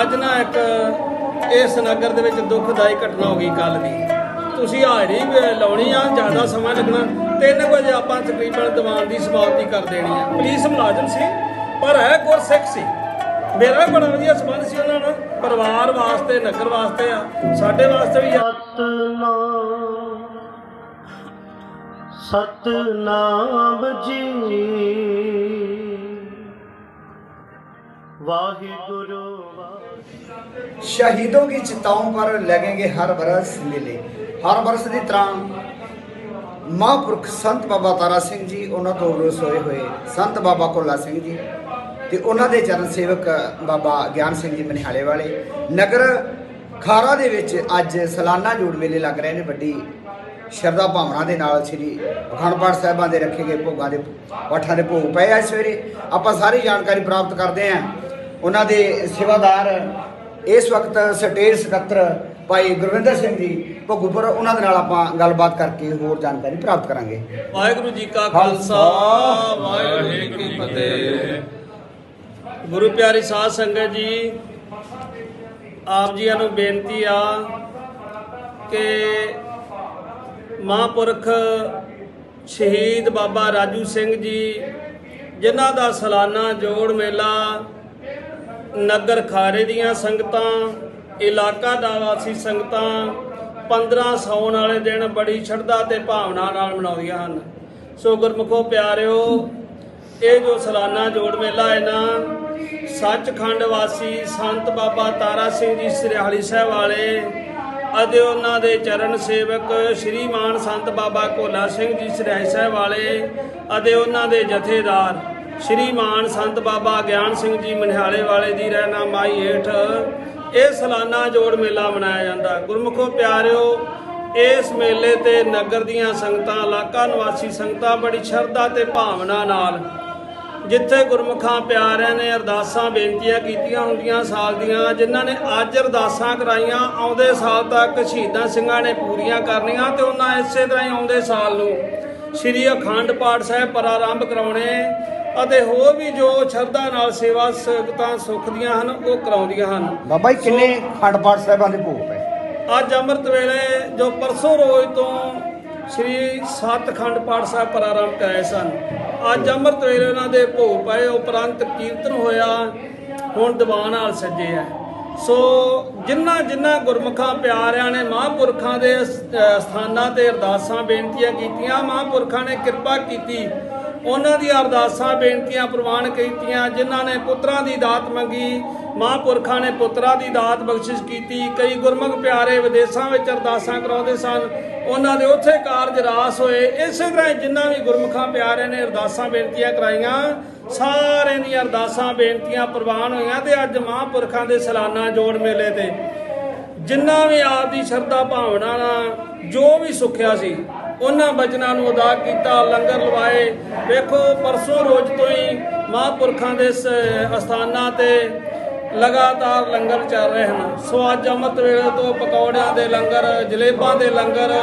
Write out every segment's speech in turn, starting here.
ਅੱਜ ਨਾ ਇੱਕ ਇਸ ਨਗਰ ਦੇ ਵਿੱਚ ਦੁਖਦਾਈ ਘਟਨਾ ਹੋ ਗਈ ਕੱਲ ਦੀ। ਤੁਸੀਂ ਹਾਜ਼ਰੀ ਲਾਉਣੀ ਆ, ਜ਼ਿਆਦਾ ਸਮਾਂ ਲੱਗਣਾ। 3 ਵਜੇ ਆਪਾਂ ਤਕਰੀਬਨ ਦੀਵਾਨ ਦੀ ਸਮਾਪਤੀ ਕਰ ਦੇਣੀ ਆ। ਪੁਲਿਸ ਮੁਲਾਜ਼ਮ ਸੀ, ਪਰ ਹੈ ਗੁਰਸਿੱਖ ਸੀ। ਮੇਰਾ ਵੀ ਬੜਾ ਵਧੀਆ ਸੰਬੰਧ ਸੀ ਉਹਨਾਂ ਨਾਲ। ਪਰਿਵਾਰ ਵਾਸਤੇ, ਨਗਰ ਵਾਸਤੇ ਆ। ਸਾਡੇ ਵਾਸਤੇ ਵੀ ਸਤਨਾਮ ਸਤਨਾਮ ਜੀ। ਵਾਹਿਗੁਰੂ। शहीदों की चिताओं पर लगेंगे हर बरस मेले हर बरस ਦੀ ਤਰ੍ਹਾਂ ਮਹਾਂਪੁਰਖ ਸੰਤ ਬਾਬਾ ਤਾਰਾ ਸਿੰਘ ਜੀ ਉਹਨਾਂ ਤੋਂ ਉਰਸ ਹੋਏ ਹੋਏ ਸੰਤ ਬਾਬਾ ਕੋਲਾ ਸਿੰਘ ਜੀ ਤੇ ਉਹਨਾਂ ਦੇ ਚਰਨ ਸੇਵਕ ਬਾਬਾ ਗਿਆਨ ਸਿੰਘ ਜੀ ਮਨਿਹਾਲੇ ਵਾਲੇ ਨਗਰ ਖਾਰਾ ਦੇ ਵਿੱਚ ਅੱਜ ਸਾਲਾਨਾ ਜੋੜ ਮੇਲੇ ਲੱਗ ਰਹੇ ਨੇ ਵੱਡੀ ਸ਼ਰਧਾ ਭਾਵਨਾ ਦੇ ਨਾਲ ਸ੍ਰੀ ਅਖੰਡ ਪਾਠ ਸਾਹਿਬਾਂ ਦੇ ਰੱਖੇ ਗਏ ਭੋਗਾਂ ਦੇ ਪਾਠਾਂ ਦੇ ਭੋਗ ਪਏ ਆ ਸਵੇਰੇ ਆਪਾਂ ਸਾਰੀ ਜਾਣਕਾਰੀ ਪ੍ਰਾਪਤ ਕਰਦੇ ਆਂ ਉਹਨਾਂ ਦੇ ਸੇਵਾਦਾਰ ਇਸ ਵਕਤ ਸਟੇਜ ਸਕੱਤਰ ਭਾਈ ਗੁਰਵਿੰਦਰ ਸਿੰਘ ਜੀ ਭੋਗੂਪੁਰ ਉਹਨਾਂ ਦੇ ਨਾਲ ਆਪਾਂ ਗੱਲਬਾਤ ਕਰਕੇ ਹੋਰ ਜਾਣਕਾਰੀ ਪ੍ਰਾਪਤ ਕਰਾਂਗੇ। ਵਾਹਿਗੁਰੂ ਜੀ ਕਾ ਖਾਲਸਾ ਵਾਹਿਗੁਰੂ ਜੀ ਕੀ ਫਤਿਹ। ਗੁਰੂ ਪਿਆਰੀ ਸਾਧ ਸੰਗਤ ਜੀ ਆਪ ਜੀਆਂ ਨੂੰ ਬੇਨਤੀ ਆ ਕਿ ਮਹਾਂਪੁਰਖ ਸ਼ਹੀਦ ਬਾਬਾ ਰਾਜੂ ਸਿੰਘ ਜੀ ਜਿਨ੍ਹਾਂ ਦਾ ਸਾਲਾਨਾ ਜੋੜ ਮੇਲਾ ਨਗਰ ਖਾਰੇ ਦੀਆਂ ਸੰਗਤਾਂ, ਇਲਾਕਾ ਦਾ ਵਾਸੀ ਸੰਗਤਾਂ 15 ਸੌਣ ਵਾਲੇ ਦਿਨ ਬੜੀ ਸ਼ਰਧਾ ਤੇ ਭਾਵਨਾ ਨਾਲ ਮਨਾਉਂਦੀਆਂ ਹਨ। ਸੋ ਗੁਰਮੁਖੋ ਪਿਆਰਿਓ, ਇਹ ਜੋ ਸਾਲਾਨਾ ਜੋੜ ਮੇਲਾ ਹੈ ਨਾ, ਸੱਚਖੰਡ ਵਾਸੀ ਸੰਤ ਬਾਬਾ ਤਾਰਾ ਸਿੰਘ ਜੀ ਸਰਿਆਲੀ ਸਾਹਿਬ ਵਾਲੇ ਅਤੇ ਉਹਨਾਂ ਦੇ ਚਰਨ ਸੇਵਕ ਸ਼੍ਰੀਮਾਨ ਸੰਤ ਬਾਬਾ ਕੋਲਾ ਸਿੰਘ ਜੀ ਸਰਿਆਈ ਸਾਹਿਬ ਵਾਲੇ ਅਤੇ ਉਹਨਾਂ ਦੇ ਜਥੇਦਾਰ ਸ਼੍ਰੀ ਮਾਨ ਸੰਤ ਬਾਬਾ ਗਿਆਨ ਸਿੰਘ ਜੀ ਮਨਿਹਾਲੇ ਵਾਲੇ ਦੀ ਰਹਿਨਮਾਈ ਹੇਠ ਇਹ ਸਾਲਾਨਾ ਜੋੜ ਮੇਲਾ ਮਨਾਇਆ ਜਾਂਦਾ। ਗੁਰਮੁਖੋ ਪਿਆਰਿਓ, ਇਸ ਮੇਲੇ ਤੇ ਨਗਰ ਦੀਆਂ ਸੰਗਤਾਂ, ਇਲਾਕਾ ਨਿਵਾਸੀ ਸੰਗਤਾਂ ਬੜੀ ਸ਼ਰਧਾ ਤੇ ਭਾਵਨਾ ਨਾਲ ਜਿੱਥੇ ਗੁਰਮੁਖਾਂ ਪਿਆਰਿਆਂ ਨੇ ਅਰਦਾਸਾਂ ਬੇਨਤੀਆਂ ਕੀਤੀਆਂ ਹੁੰਦੀਆਂ ਸਾਲ ਦੀਆਂ, ਜਿਨ੍ਹਾਂ ਨੇ ਅੱਜ ਅਰਦਾਸਾਂ ਕਰਾਈਆਂ, ਆਉਂਦੇ ਸਾਲ ਤੱਕ ਸ਼ਹੀਦਾਂ ਸਿੰਘਾਂ ਨੇ ਪੂਰੀਆਂ ਕਰਨੀਆਂ ਤੇ ਉਹਨਾਂ ਇਸੇ ਤਰ੍ਹਾਂ ਹੀ ਆਉਂਦੇ ਸਾਲ ਨੂੰ ਸ੍ਰੀ ਅਖੰਡ ਪਾਠ ਸਾਹਿਬ ਪ੍ਰਾਰੰਭ ਕਰਾਉਣੇ ਅਤੇ ਹੋਰ ਵੀ ਜੋ ਸ਼ਰਧਾ ਨਾਲ ਸੇਵਾ ਸੰਗਤਾਂ ਸੁੱਖ ਦੀਆਂ ਹਨ ਉਹ ਕਰਾਉਂਦੀਆਂ ਹਨ। ਬਾਬਾ ਜੀ ਕਿੰਨੇ ਖੰਡ ਪਾਠ ਸਾਹਿਬਾਂ ਦੇ ਭੋਗ ਪਏ? ਅੱਜ ਅੰਮ੍ਰਿਤ ਵੇਲੇ ਜੋ ਪਰਸੋਂ ਰੋਜ਼ ਤੋਂ ਸ੍ਰੀ ਸਤਖੰਡ ਪਾਠ ਸਾਹਿਬ ਪ੍ਰਾਰੰਭ ਕਰਾਏ ਸਨ ਅੱਜ ਅੰਮ੍ਰਿਤ ਵੇਲੇ ਉਹਨਾਂ ਦੇ ਭੋਗ ਪਏ ਉਪਰੰਤ ਕੀਰਤਨ ਹੋਇਆ ਹੁਣ ਦੀਵਾਨ ਹਾਲ ਸੱਜੇ ਆ। ਸੋ ਜਿਨ੍ਹਾਂ ਜਿਨ੍ਹਾਂ ਗੁਰਮੁਖਾਂ ਪਿਆਰਿਆਂ ਨੇ ਮਹਾਂਪੁਰਖਾਂ ਦੇ ਸਥਾਨਾਂ ਤੇ ਅਰਦਾਸਾਂ ਬੇਨਤੀਆਂ ਕੀਤੀਆਂ ਮਹਾਂਪੁਰਖਾਂ ਨੇ ਕਿਰਪਾ ਕੀਤੀ ਉਹਨਾਂ ਦੀ ਅਰਦਾਸਾਂ, ਬੇਨਤੀਆਂ ਪ੍ਰਵਾਨ ਕੀਤੀਆਂ, ਜਿਨ੍ਹਾਂ ਨੇ ਪੁੱਤਰਾਂ ਦੀ ਦਾਤ ਮੰਗੀ, ਮਹਾਂਪੁਰਖਾਂ ਨੇ ਪੁੱਤਰਾਂ ਦੀ ਦਾਤ ਬਖਸ਼ਿਸ਼ ਕੀਤੀ। ਕਈ ਗੁਰਮੁਖ ਪਿਆਰੇ ਵਿਦੇਸ਼ਾਂ ਵਿੱਚ ਅਰਦਾਸਾਂ ਕਰਾਉਂਦੇ ਸਨ। ਉਹਨਾਂ ਦੇ ਉੱਥੇ ਕਾਰਜ ਰਾਸ ਹੋਏ। ਇਸੇ ਤਰ੍ਹਾਂ ਹੀ ਜਿਨ੍ਹਾਂ ਵੀ ਗੁਰਮੁਖਾਂ ਪਿਆਰਿਆਂ ਨੇ ਅਰਦਾਸਾਂ, ਬੇਨਤੀਆਂ ਕਰਾਈਆਂ, ਸਾਰਿਆਂ ਦੀਆਂ ਅਰਦਾਸਾਂ, ਬੇਨਤੀਆਂ ਪ੍ਰਵਾਨ ਹੋਈਆਂ ਤੇ ਅੱਜ ਮਹਾਂਪੁਰਖਾਂ ਦੇ ਸਾਲਾਨਾ ਜੋੜ ਮੇਲੇ ਤੇ ਜਿੰਨਾ ਵੀ ਆਪ ਦੀ ਸ਼ਰਧਾ ਭਾਵਨਾ ਨਾਲ ਜੋ ਵੀ ਸੁਖਿਆ ਸੀ ਉਹਨਾਂ ਬਚਨਾਂ ਨੂੰ ਅਦਾ ਕੀਤਾ ਲੰਗਰ ਲਵਾਏ। ਵੇਖੋ ਪਰਸੋਂ ਰੋਜ਼ ਤੋਂ ਹੀ ਮਹਾਂਪੁਰਖਾਂ ਦੇ ਅਸਥਾਨਾਂ ਤੇ ਲਗਾਤਾਰ ਲੰਗਰ ਚੱਲ ਰਹੇ ਹਨ। ਸੋ ਅੱਜ ਅੰਮ੍ਰਿਤ ਵੇਲੇ ਤੋਂ ਪਕੌੜਿਆਂ ਦੇ ਲੰਗਰ ਜਲੇਬਾਂ ਦੇ ਲੰਗਰ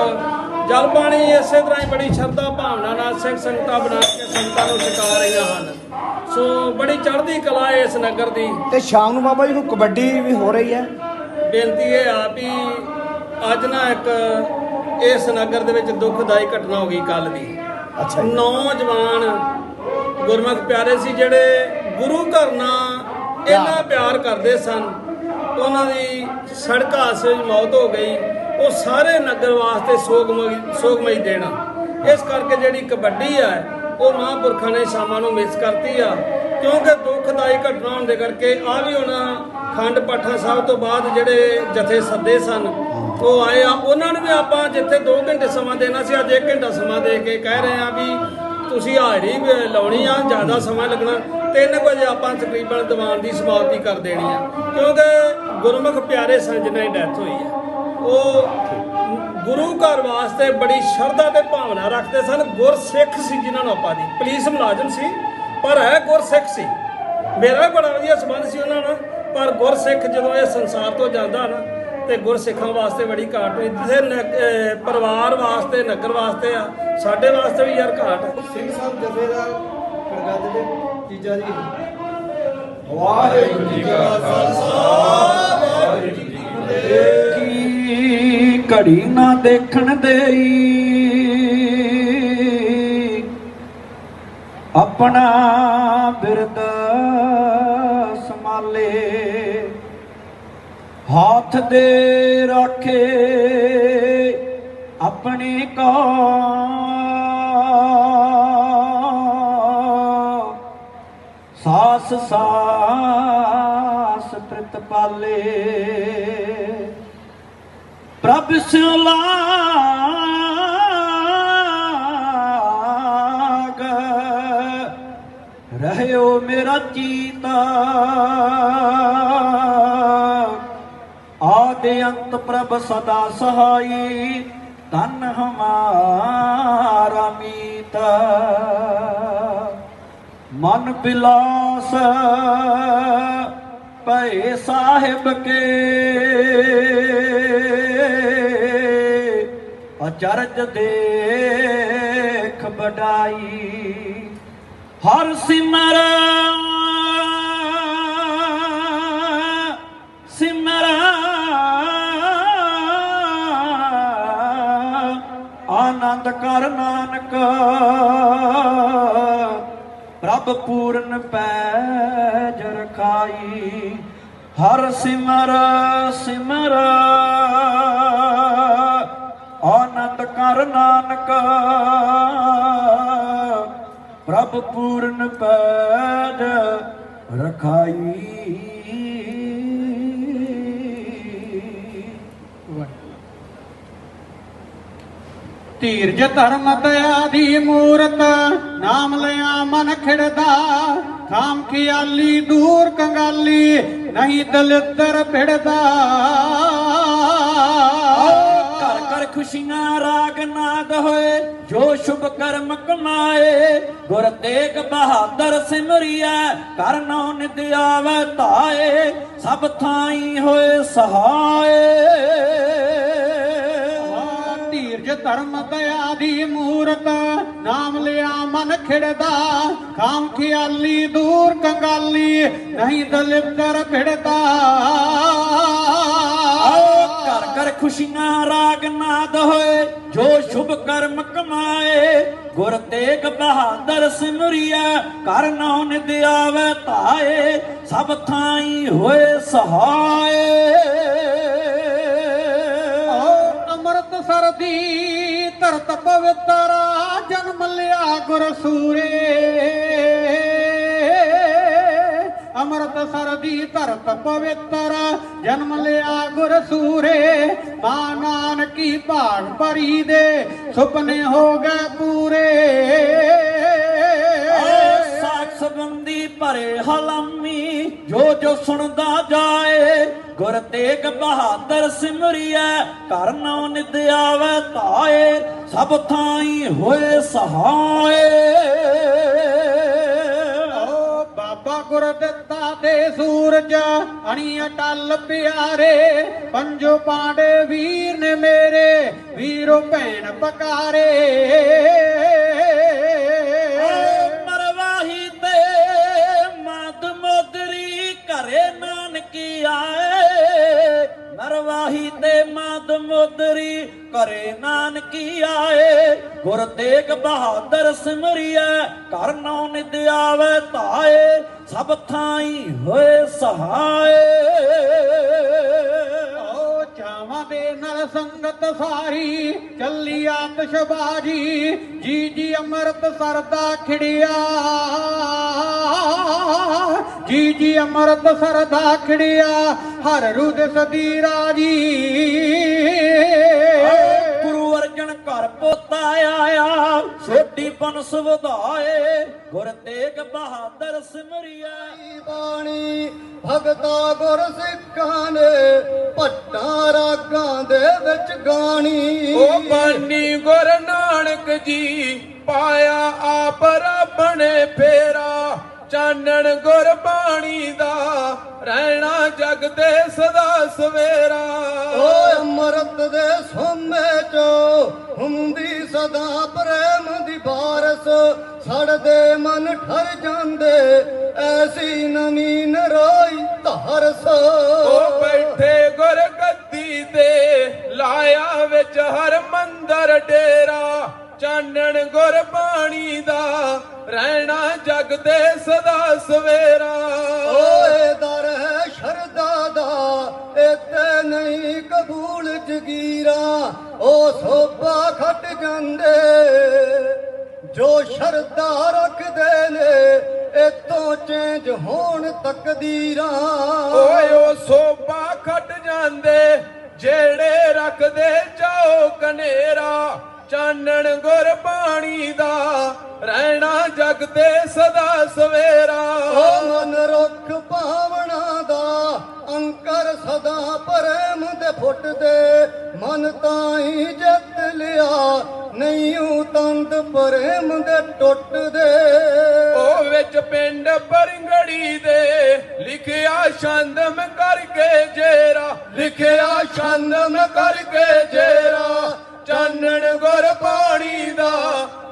ਜਲ ਪਾਣੀ ਇਸੇ ਤਰ੍ਹਾਂ ਹੀ ਬੜੀ ਸ਼ਰਧਾ ਭਾਵਨਾ ਨਾਲ ਸਿੰਘ ਸੰਗਤਾਂ ਬਣਾ ਕੇ ਸੰਗਤਾਂ ਨੂੰ ਛਕਾ ਰਹੀਆਂ ਹਨ। ਸੋ ਬੜੀ ਚੜ੍ਹਦੀ ਕਲਾ ਹੈ ਇਸ ਨਗਰ ਦੀ। ਤੇ ਸ਼ਾਮ ਨੂੰ ਬਾਬਾ ਜੀ ਨੂੰ ਕਬੱਡੀ ਵੀ ਹੋ ਰਹੀ ਹੈ। ਬੇਨਤੀ ਇਹ ਆ ਵੀ ਅੱਜ ਨਾ ਇੱਕ ਇਸ ਨਗਰ ਦੇ ਵਿੱਚ ਦੁਖਦਾਈ ਘਟਨਾ ਹੋ ਗਈ ਕੱਲ ਦੀ। ਅੱਛਾ ਨੌਜਵਾਨ ਗੁਰਮੁਖ ਪਿਆਰੇ ਸੀ ਜਿਹੜੇ ਗੁਰੂ ਘਰ ਨਾਲ ਇੰਨਾ ਪਿਆਰ ਕਰਦੇ ਸਨ। ਉਹਨਾਂ ਦੀ ਸੜਕ ਹਾਦਸੇ ਵਿੱਚ ਮੌਤ ਹੋ ਗਈ। ਉਹ ਸਾਰੇ ਨਗਰ ਵਾਸਤੇ ਸੋਗਮਈ ਸੋਗਮਈ ਦੇਣਾ ਇਸ ਕਰਕੇ ਜਿਹੜੀ ਕਬੱਡੀ ਆ ਉਹ ਮਹਾਂਪੁਰਖਾਂ ਨੇ ਸ਼ਾਮਾਂ ਨੂੰ ਮਿਸ ਕਰਤੀ ਆ। ਕਿਉਂਕਿ ਦੁਖਦਾਈ ਘਟਨਾ ਹੋਣ ਦੇ ਕਰਕੇ ਆ ਵੀ ਹੁਣ ਖੰਡ ਪਾਠਾ ਸਾਹਿਬ ਤੋਂ ਬਾਅਦ ਜਿਹੜੇ ਜਥੇ ਸੱਦੇ ਸਨ। ਉਹ ਆਏ ਆ, ਉਹਨਾਂ ਨੂੰ ਵੀ ਆਪਾਂ ਜਿੱਥੇ 2 ਘੰਟੇ ਸਮਾਂ ਦੇਣਾ ਸੀ, ਅੱਜ 1 ਘੰਟਾ ਸਮਾਂ ਦੇ ਕੇ ਕਹਿ ਰਹੇ ਆ ਵੀ ਤੁਸੀਂ ਹਾਜ਼ਰੀ ਲਾਉਣੀ ਆ, ਜ਼ਿਆਦਾ ਸਮਾਂ ਲੱਗਣਾ। 3 ਵਜੇ ਆਪਾਂ ਤਕਰੀਬਨ ਦੀਵਾਨ ਦੀ ਸਮਾਪਤੀ ਕਰ ਦੇਣੀ ਆ। ਕਿਉਂਕਿ ਗੁਰਮੁਖ ਪਿਆਰੇ ਸਨ ਜਿਨ੍ਹਾਂ ਦੀ ਡੈਥ ਹੋਈ ਆ। ਉਹ ਗੁਰੂ ਘਰ ਵਾਸਤੇ ਬੜੀ ਸ਼ਰਧਾ ਤੇ ਭਾਵਨਾ ਰੱਖਦੇ ਸਨ। ਗੁਰਸਿੱਖ ਸੀ ਜਿਨ੍ਹਾਂ ਨੂੰ ਆਪਾਂ ਦੀ। ਪੁਲਿਸ ਮੁਲਾਜ਼ਮ ਸੀ, ਪਰ ਹੈ ਗੁਰਸਿੱਖ ਸੀ। ਮੇਰਾ ਵੀ ਬੜਾ ਵਧੀਆ ਸੰਬੰਧ ਸੀ ਉਹਨਾਂ ਨਾਲ। ਪਰ ਗੁਰਸਿੱਖ ਜਦੋਂ ਇਹ ਸੰਸਾਰ ਤੋਂ ਜਾਂਦਾ ਨਾ ਤੇ ਗੁਰਸਿੱਖਾਂ ਵਾਸਤੇ ਬੜੀ ਘਾਟ ਹੋਈ। ਤੇ ਪਰਿਵਾਰ ਵਾਸਤੇ ਨਗਰ ਵਾਸਤੇ ਆ ਸਾਡੇ ਵਾਸਤੇ ਵੀ ਯਾਰ ਘਾਟ ਹੈ। ਸਿੰਘ ਸਾਹਿਬ ਜਥੇਦਾਰ ਕਰਗੱਦ ਦੇ ਤੀਜਾ ਜੀ ਵਾਹਿਗੁਰੂ ਜੀ ਕਾ ਖਾਲਸਾ ਵਾਹਿਗੁਰੂ ਨਾ ਦੇਖਣ ਦੇਈ। ਆਪਣਾ ਬਿਰਦ ਸਮਾਲੇ ਹੱਥ ਦੇ ਰੱਖੇ ਆਪਣੀ ਕੋ ਸਾਸ ਸਾਸ ਪ੍ਰਿਤ ਪ੍ਰਭ ਸਿਉ ਲਾਗ ਰਹਿਓ ਮੇਰਾ ਚੀਤਾ ਆਦਿ ਅੰਤ ਪ੍ਰਭ ਸਦਾ ਸਹਾਈ ਤਨ ਹਮਾਰਾ ਮੀਤਾ। ਮਨ ਬਿਲਾਸ ਪਏ ਸਾਹਿਬ ਕੇ। ਅਚਰਜ ਦੇਖ ਬਡਾਈ ਹਰ ਸਿਮਰ ਆਨੰਦ ਕਰ ਨਾਨਕ, ਪ੍ਰਭ ਪੂਰਨ ਪੈਜ ਰਖਾਈ। ਹਰ ਸਿਮਰ ਸਿਮਰ, ਆਨੰਦ ਕਰ ਨਾਨਕ, ਪ੍ਰਭ ਪੂਰਨ ਪੈਜ ਰਖਾਈ। ਧੀਰਜ ਧਰਮ ਦਇਆ ਦੀ ਮੂਰਤ, ਨਾਮ ਲਿਆ ਮਨ ਖਿੜਦਾ। ਖਾਮ ਖਿਆਲੀ, ਦੂਰ ਕੰਗਾਲੀ, ਨਹੀਂ ਦਲਿੱਦਰ ਭਿੜਦਾ। ਘਰ ਘਰ ਖੁਸ਼ੀਆਂ ਰਾਗ ਨਾਦ ਹੋਏ, ਜੋ ਸ਼ੁਭ ਕਰਮ ਕਮਾਏ। ਗੁਰ ਤੇਗ ਬਹਾਦਰ ਸਿਮਰਿਆ ਕਰਨੋ ਨਿਦ ਆਵੇ ਧਾਏ, ਸਭ ਥਾਈ ਹੋਏ ਸਹਾਏ। ਧਰਮ ਦਇਆ ਦੀ ਮੂਰਤ, ਨਾਮ ਲਿਆ ਮਨ ਖਿੜਦਾ। ਖਾਮ ਖਿਆਲੀ ਦੂਰ ਕੰਗਾਲੀ, ਨਹੀਂ ਦਲਿੱਦਰ ਭਿੜਦਾ। ਆਓ ਘਰ ਖੁਸ਼ੀਆਂ ਰਾਗ ਨਾਦ ਹੋਏ, ਜੋ ਸ਼ੁਭ ਕਰਮ ਕਮਾਏ। ਗੁਰ ਤੇਗ ਬਹਾਦਰ ਸਿਮਰਿਆ ਕਰਨੋ ਨਿਦ ਆਵੇ ਧਾਏ, ਸਭ ਥਾਈ ਹੋਏ ਸਹਾਏ। ਅੰਮ੍ਰਿਤ ਸਰਦੀ ਧਰਤ ਪਵਿੱਤਰ ਜਨਮ ਲਿਆ ਗੁਰ ਸੂਰੇ। ਅੰਮ੍ਰਿਤ ਸਰਦੀ ਧਰਤ ਪਵਿੱਤਰ ਜਨਮ ਲਿਆ ਗੁਰ ਸੂਰੇ। ਮਾਂ ਨਾਨਕੀ ਭਾਗ ਭਰੀ ਦੇ, ਸੁਪਨੇ ਹੋ ਗਏ ਪੂਰੇ। ਸਾਖ ਸੰਬੰਧੀ ਭਰੇ ਹਲਾਮੀ ਜੋ ਜੋ ਸੁਣਦਾ ਜਾਏ, ਗੁਰ ਤੇਗ ਬਹਾਦਰ ਸਿਮਰਿਆ ਘਰ ਨੌ ਨਿਦ ਆਵੇ ਧਾਏ, ਸਭ ਥਾਈ ਹੋਏ ਸਹਾਏ। ਓ ਬਾਬਾ ਗੁਰ ਦਿੱਤਾ ਦੇ ਸੂਰਜ ਅਣੀ ਅਟਲ ਪਿਆਰੇ, ਪੰਜੋ ਪਾਂਡੇ ਵੀਰ ਨੇ ਮੇਰੇ, ਵੀਰੋ ਭੈਣ ਪਕਾਰੇ। ਘਰੇ ਨਾਨਕੀ ਆਏ, ਗੁਰ ਤੇਗ ਬਹਾਦਰ ਸਿਮਰਿਆ ਘਰ ਨੌ ਨਿਦ ਆਵੇ ਧਾਏ, ਸਭ ਥਾਈ ਹੋਏ ਸਹਾਏ। ਓ ਚਾਵਾਂ ਦੇ ਨਾਲ ਸੰਗਤ ਸਾਰੀ, ਚੱਲੀ ਆਤਸ਼ਬਾਜੀ ਜੀ ਜੀ ਅੰਮ੍ਰਿਤ ਸਰਦਾ ਖਿੜਿਆ। ਜੀ ਜੀ ਅੰਮ੍ਰਿਤ ਸਰਦਾ ਖਿੜਿਆ, ਹਰ ਰੁਦ ਸਦੀ ਰਾਜੀ। ਪੋਤਾ ਆਇਆ ਛੋਟੀ ਪਨਸ ਵਧਾਏ ਗੁਰ ਤੇਗ ਬਹਾਦਰ ਸਿਮਰਿਆ। ਬਾਣੀ? ਭਗਤਾ ਗੁਰ ਸਿੱਖਾਂ ਨੇ ਭੱਟਾਂ ਰਾਗਾਂ ਦੇ ਵਿੱਚ ਗਾਣੀ। ਉਹ ਬਾਨੀ ਗੁਰ ਨਾਨਕ ਜੀ ਪਾਇਆ ਆਪ ਰੱਬ ਨੇ ਫੇਰਾ। ਚਾਨਣ ਗੁਰ ਬਾਣੀ ਦਾ ਰਹਿਣਾ ਜਗ ਤੇ ਸਦਾ ਸਵੇਰਾ। ਓ ਅੰਮ੍ਰਿਤ ਦੇ ਸੋਮੇ ਚੋ ਹੁੰਦੀ ਸਦਾ ਪ੍ਰੇਮ ਦੀ ਬਾਰਸ ਸੜਦੇ ਮਨ ਠਰ ਜਾਂਦੇ, ਐਸੀ ਨਵੀਂ ਨਰੋਈ ਧਾਰਸ। ਉਹ ਬੈਠੇ ਗੁਰ ਗੱਦੀ ਤੇ ਲਾਇਆ ਵਿੱਚ ਹਰ ਮੰਦਰ ਡੇਰਾ, ਚਾਨਣ ਗੁਰਬਾਣੀ ਦਾ ਰਹਿਣਾ ਜਗ ਤੇ ਸਦਾ ਸਵੇਰਾ। ਸ਼ਰਦਾ ਰੱਖਦੇ ਨੇ ਇਤੋਂ ਚੇਂਜ ਹੋਣ ਤਕਦੀਰਾਂ ਪ੍ਰੇਮ ਦੇ ਮਨ ਤਾਈ ਜਿੱਤ ਲਿਆ ਨਹੀਂ ਊ ਤੰਦ ਪ੍ਰੇਮ ਦੇ ਟੁੱਟਦੇ ਉਹ ਵਿੱਚ ਪਿੰਡ ਪਰੰਗੜੀ ਦੇ ਲਿਖਿਆ ਛੰਦਮ ਕਰਕੇ ਜੇਰਾ, ਲਿਖਿਆ ਛੰਦਮ ਕਰਕੇ ਜੇਰਾ। ਚਾਨਣ ਗੁਰਬਾਣੀ ਦਾ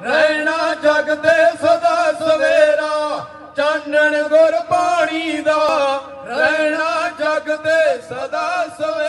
ਰਹਿਣਾ ਜਗ ਤੇ ਸਦਾ ਸਵੇਰਾ। ਚਾਨਣ ਗੁਰਬਾਣੀ ਦਾ ਰਹਿਣਾ ਜਗ ਤੇ ਸਦਾ ਸਵੇਰਾ।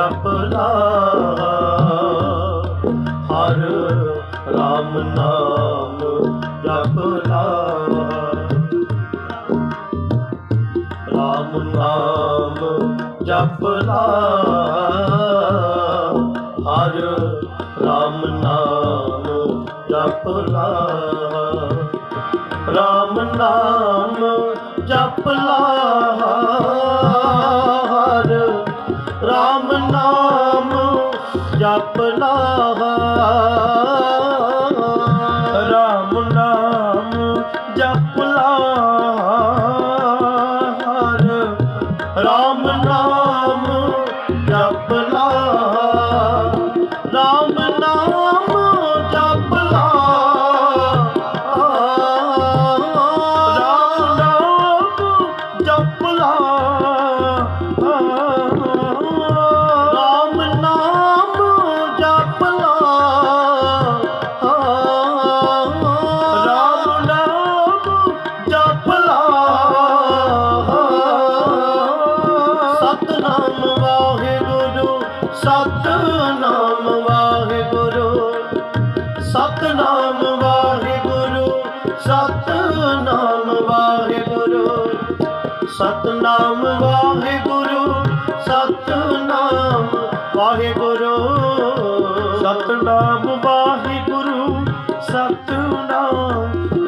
ਜਪਲਾ ਹਰ ਰਾਮ ਨਾਮ ਜਪਲਾ ਰਾਮ ਨਾਮ ਜਪਲਾ ਹਰ ਰਾਮ ਨਾਮ ਜਪਲਾ ਰਾਮ ਨਾਮ ਜਪਲਾ বলো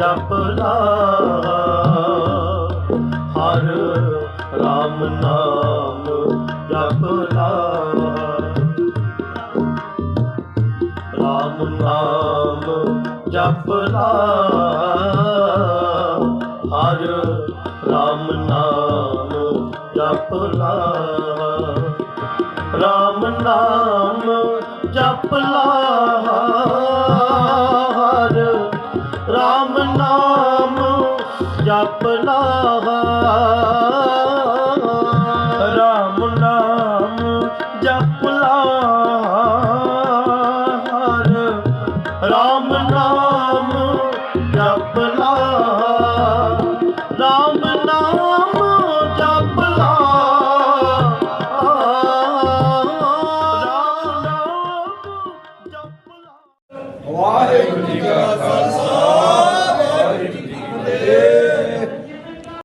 ਜਪ ਹਰ ਰਾਮ ਨਾਮ ਜਪ ਲਾ। ਰਾਮ ਨਾਮ ਜਪ ਹਰ ਰਾਮ ਨਾਮ ਜਪ ਲਾ। ਰਾਮ ਨਾਮ ਜਪ ਹਰ जप